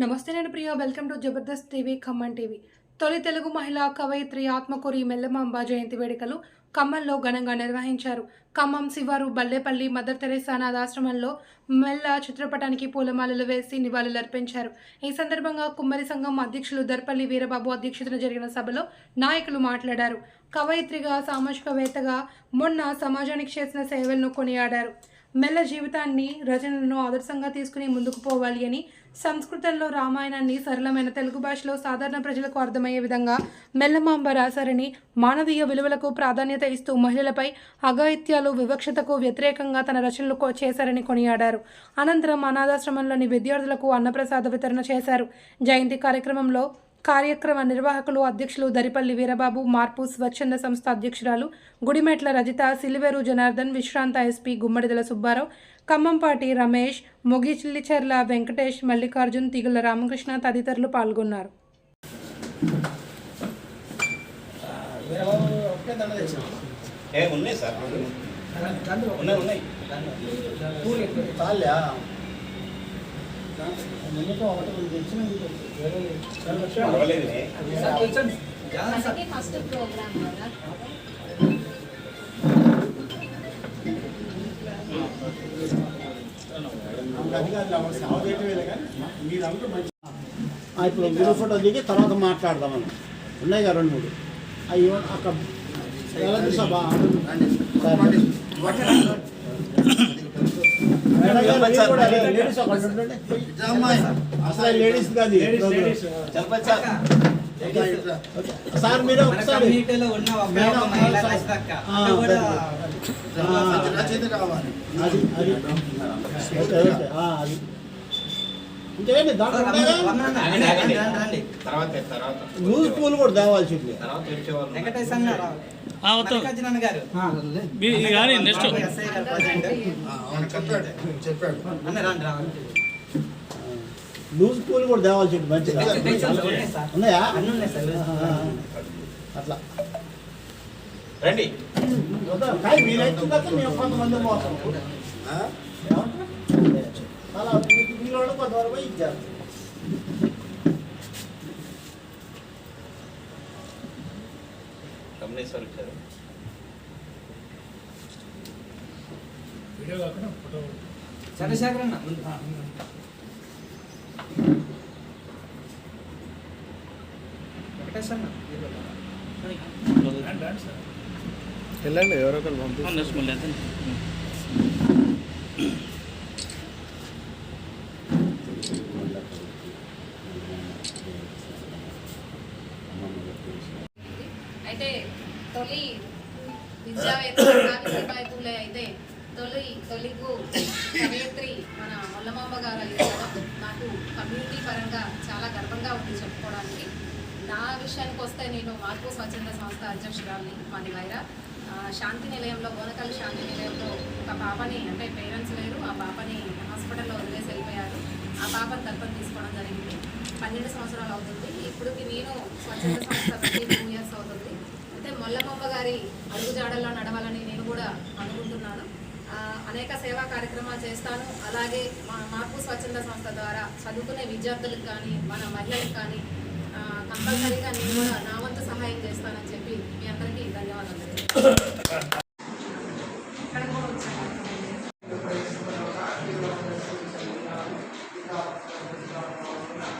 నమస్తే నేను Priya. Welcome to Jabardasth TV Khammam TV తొలి తెలుగు మహిళా కవయిత్రి ఆత్మకూరి మెల్లమాంబ జయంతి వేడుకలు ఖమ్మంలో ఘనంగా నిర్వహించారు. ఖమ్మం శివారు బల్లేపల్లి మదర్ తెరేసా అనాథాశ్రమంలో మెల్ల చిత్రపటానికి పూలమాలలు వేసి నివాళులర్పించారు. ఈ సందర్భంగా కుమ్మరి సంఘం అధ్యక్షులు దర్పల్లి వీరబాబు అధ్యక్షతన జరిగిన సభలో నాయకులు మాట్లాడారు. కవయిత్రిగా సామాజికవేత్తగా మొన్న సమాజానికి చేసిన సేవలను కొనియాడారు. మెల్ల జీవితాన్ని రచనలను ఆదర్శంగా తీసుకుని ముందుకు పోవాలి అని సంస్కృతంలో రామాయణాన్ని సరళమైన తెలుగు భాషలో సాధారణ ప్రజలకు అర్థమయ్యే విధంగా మెల్లమాంబ రాశారని మానవీయ విలువలకు ప్రాధాన్యత ఇస్తూ మహిళలపై అఘాయిత్యాలు వివక్షతకు వ్యతిరేకంగా తన రచనలు చేశారని కొనియాడారు. అనంతరం అనాథాశ్రమంలోని విద్యార్థులకు అన్నప్రసాద వితరణ చేశారు. జయంతి కార్యక్రమంలో కార్యక్రమ నిర్వాహకులు అధ్యక్షులు దరిపల్లి వీరబాబు మార్పు స్వచ్ఛంద సంస్థ అధ్యక్షురాలు గుడిమెట్ల రజిత సిలివేరు జనార్దన్ విశ్రాంత ఎస్పీ గుమ్మడిదల సుబ్బారావు ఖమ్మంపాటి రమేష్ మొగిచిల్లిచెర్ల వెంకటేష్ మల్లికార్జున్ తిగుల రామకృష్ణ తదితరులు పాల్గొన్నారు. ఉన్నాయి సార్. ఉన్నాయి ఉన్నాయి. ఫస్ట్ ప్రోగ్రామ్ కదా ఇప్పుడు గురు ఫోటో దిగి తర్వాత మాట్లాడదామని. ఉన్నాయి కదా రెండు మూడు. అవి అక్కడ ఎలా చూసా బా అసలు లేడీస్ కాదు. సార్ మీరు ఒకసారి లూజ్ పూలు కూడా తేవాల్సింది మల్లికార్జునన్న గారు. కానీ నెక్స్ట్. ప్రజెంట్. అన్న రండి రా. లూజ్ పూలు కూడా తేవాల్సింది మంచిగా. బెంచ్ ఉంది, ఉన్నాయి? అట్లా. రండి. కానీ మీరు ఎత్తుదాక మేము కొంతమంది మోసం ఏమంటారు? అలా వీళ్ళు కొంతవరకు పోయి ఇచ్చారు. కమలేశ్వర్ వచ్చారు చంద్రశేఖర్ అన్న ముందు. వెంకటేశ్ అన్న వెళ్ళండి ఎవరో ఒకరు పంపిస్తారు అయితే తొలి విద్యావేత్త సావిత్రిబాయి అయితే తొలి తొలిగు కవయిత్రి మన మొల్లమాంబ గారు అయ్యారు నాకు కమ్యూనిటీ పరంగా చాలా గర్వంగా ఉంది చెప్పుకోవడానికి. నా విషయానికి వస్తే నేను మార్పు స్వచ్ఛంద సంస్థ అధ్యక్షురాలిని మాది వైరా. శాంతి నిలయంలో బోనకల్ శాంతి నిలయంలో ఒక పాపని అంటే పేరెంట్స్ లేరు. ఆ పాపని హాస్పిటల్లో వదిలేసి వెళ్ళిపోయారు. ఆ పాపని దత్తత తీసుకోవడం జరిగింది. పన్నెండు సంవత్సరాలు అవుతుంది. ఇప్పటికి నేను స్వచ్ఛంద సంస్థ టూ ఇయర్స్ అవుతుంది. మల్లమ్మమ్మ గారి అడుగుజాడల్లో నడవాలని నేను కూడా అనుకుంటున్నాను. అనేక సేవా కార్యక్రమాలు చేస్తాను. అలాగే మా మార్పు స్వచ్ఛంద సంస్థ ద్వారా చదువుకునే విద్యార్థులకు కానీ మన మహిళలకు కానీ కంపల్సరీగా నేను కూడా నా వంతు సహాయం చేస్తానని చెప్పి మీ అందరికీ ధన్యవాదాలు.